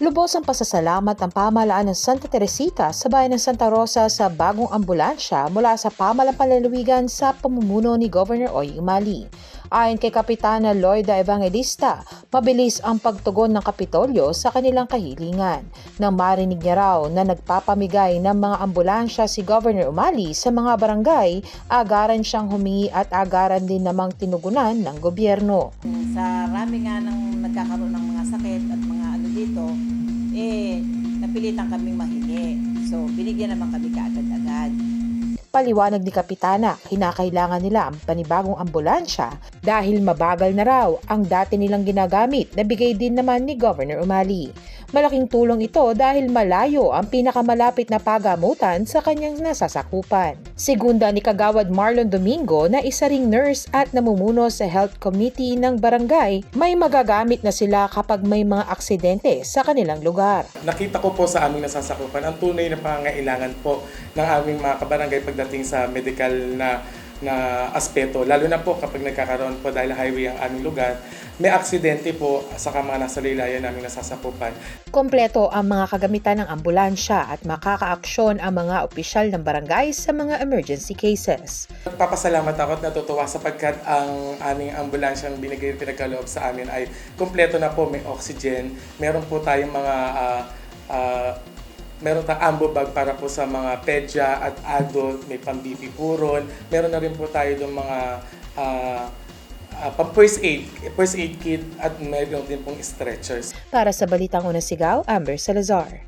Lubos ang pasasalamat ng pamahalaan ng Santa Teresita sa bayan ng Santa Rosa sa bagong ambulansya mula sa pamahalang panlalawigan sa pamumuno ni Governor Oy Mali. Ayon kay Kapitana Lloyda Evangelista, mabilis ang pagtugon ng Kapitolyo sa kanilang kahilingan. Nang marinig niya raw na nagpapamigay ng mga ambulansya si Governor Umali sa mga barangay, agaran siyang humingi at agaran din namang tinugunan ng gobyerno. Sa rami nga ng nagkakaroon ng mga sakit at mga ano dito, eh, napilitan kaming mahingi. So, binigyan naman kami kaagad-agad. Paliwanag ni Kapitana, hinakailangan nila ang panibagong ambulansya dahil mabagal na raw ang dati nilang ginagamit na bigay din naman ni Governor Umali. Malaking tulong ito dahil malayo ang pinakamalapit na pagamutan sa kanyang nasasakupan. Segunda ni Kagawad Marlon Domingo na isa ring nurse at namumuno sa health committee ng barangay, may magagamit na sila kapag may mga aksidente sa kanilang lugar. Nakita ko po sa aming nasasakupan ang tunay na pangangailangan po ng aming mga kabarangay pagdating sa medical na na aspeto. Lalo na po kapag nagkakaroon po dahil highway ang aming lugar, may aksidente po sa mga nasa laylayan naming nasasakupan. Kompleto ang mga kagamitan ng ambulansya at makakaaksyon ang mga opisyal ng barangay sa mga emergency cases. Papasalamat ako at natutuwa sapagkat ang aming ambulansyang binigay pinagkaloob sa amin ay kompleto na po, may oxygen, meron po tayong mga ah, meron tayong ambo bag para po sa mga pedya at adult, may pang-BP puron, meron na rin po tayo ng mga ah, pang first aid, first aid kit at meron din pong stretchers. Para sa Balitang Unang Sigaw, Amber Salazar.